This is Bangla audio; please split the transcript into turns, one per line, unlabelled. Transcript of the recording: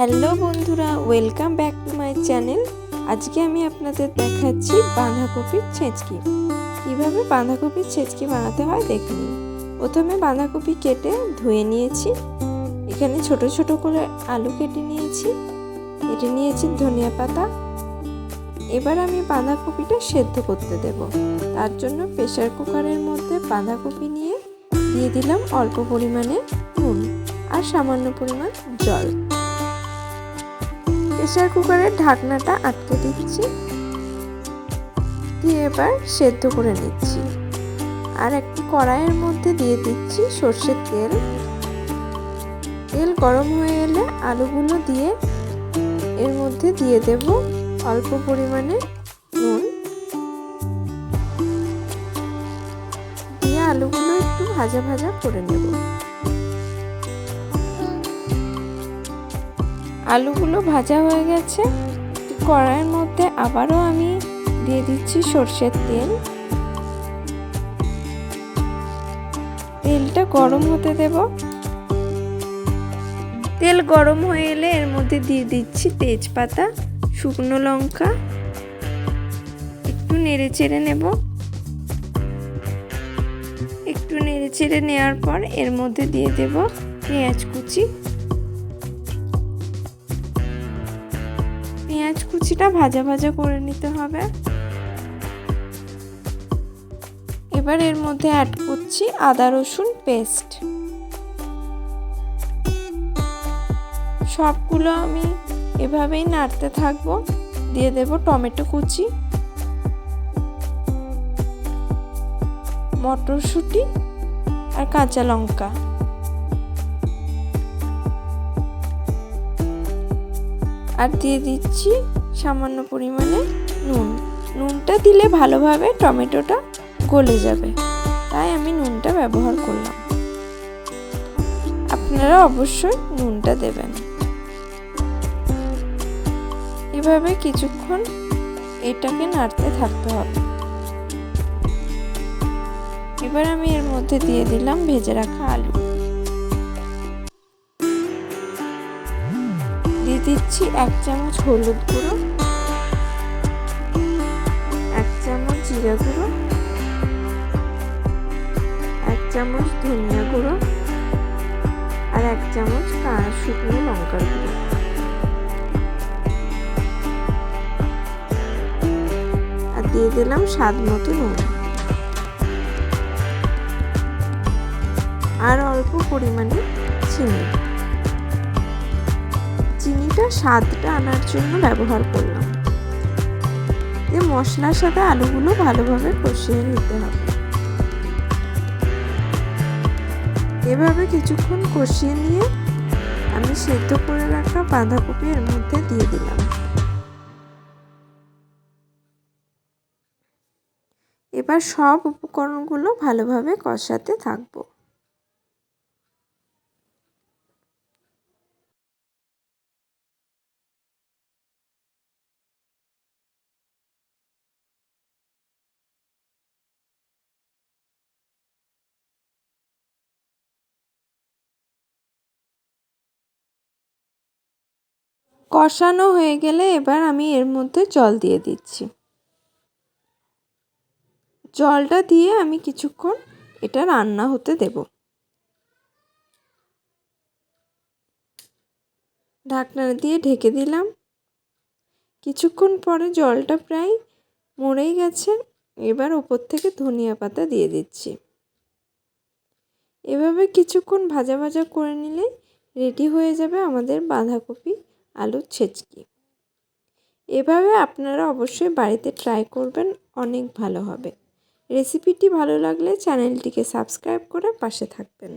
হ্যালো বন্ধুরা, welcome back to my channel. আজকে আমি আপনাদের দেখাচ্ছি বাঁধাকপির ছেঁচকি। কীভাবে বাঁধাকপির ছেঁচকি বানাতে হয় দেখে নিন প্রথমে বাঁধাকপি কেটে ধুয়ে নিয়েছি। এখানে ছোট ছোট করে আলু কেটে নিয়েছি। কেটে নিয়েছি ধনিয়া পাতা। এবার আমি বাঁধাকপিটা সেদ্ধ করতে দেব। তার জন্য প্রেশার কুকারের মধ্যে বাঁধাকপি নিয়ে দিয়ে দিলাম অল্প পরিমাণে নুন আর সামান্য পরিমাণ জল। প্রেশার কুকারের ঢাকনাটা আটকে দিচ্ছি। দিয়ে এবার সেদ্ধ করে নিচ্ছি। আর একটি কড়াইয়ের মধ্যে দিয়ে দিচ্ছি সর্ষের তেল। তেল গরম হয়ে এলে আলুগুলো দিয়ে এর মধ্যে দিয়ে দেব অল্প পরিমাণে নুন। দিয়ে আলুগুলো একটু ভাজা ভাজা করে নেব। আলুগুলো ভাজা হয়ে গেছে। কড়াইয়ের মধ্যে আবারও আমি দিয়ে দিচ্ছি সর্ষের তেল। তেলটা গরম হতে দেব। তেল গরম হয়ে এলে এর মধ্যে দিয়ে দিচ্ছি তেজপাতা, শুকনো লঙ্কা। একটু নেড়ে চেড়ে নেব। একটু নেড়ে চেড়ে নেওয়ার পর এর মধ্যে দিয়ে দেব পেঁয়াজ কুচি। পেঁয়াজ কুচিটা ভাজা ভাজা করে নিতে হবে। এবার এর মধ্যে অ্যাড করছি আদা, রসুন পেস্ট সবগুলো আমি এভাবেই নাড়তে থাকব। দিয়ে দেব টমেটো কুচি। মটরশুঁটি আর কাঁচা লঙ্কা। আর দিয়ে দিচ্ছি সামান্য পরিমাণে নুন। নুনটা দিলে ভালোভাবে টমেটোটা গলে যাবে। তাই আমি নুনটা ব্যবহার করলাম। আপনারা অবশ্যই নুনটা দেবেন। এভাবে কিছুক্ষণ এটাকে নাড়তে থাকতে হবে। এবার আমি এর মধ্যে দিয়ে দিলাম ভেজে রাখা আলু। দিয়ে দিচ্ছি এক চামচ হলুদ গুঁড়ো, এক চামচ জিরা গুঁড়ো, এক চামচ ধনিয়া গুঁড়ো আর এক চামচ শুকনো লঙ্কার গুঁড়ো। আর দিয়ে দিলাম স্বাদ মতো নুন। আর অল্প পরিমাণে চিনি। চিনিটা স্বাদটা আনার জন্য ব্যবহার করলাম। দিয়ে মশলার সাথে আলুগুলো ভালোভাবে কষিয়ে নিতে হবে। এভাবে কিছুক্ষণ কষিয়ে নিয়ে আমি সেদ্ধ করে রাখা বাঁধাকপি এর মধ্যে দিয়ে দিলাম। এবার সব উপকরণগুলো ভালোভাবে কষাতে থাকব। কষানো হয়ে গেলে এবার আমি এর মধ্যে জল দিয়ে দিচ্ছি। জলটা দিয়ে আমি কিছুক্ষণ এটা রান্না হতে দেব। ঢাকনা দিয়ে ঢেকে দিলাম। কিছুক্ষণ পরে জলটা প্রায় মরেই গেছে। এবার ওপর থেকে ধনিয়া পাতা দিয়ে দিচ্ছি। এভাবে কিছুক্ষণ ভাজা ভাজা করে নিলে রেডি হয়ে যাবে আমাদের বাঁধাকপি আলুর ছেচকি। এভাবে আপনারা অবশ্যই বাড়িতে ট্রাই করবেন, অনেক ভালো হবে। রেসিপিটি ভালো লাগলে চ্যানেলটিকে সাবস্ক্রাইব করে পাশে থাকবেন।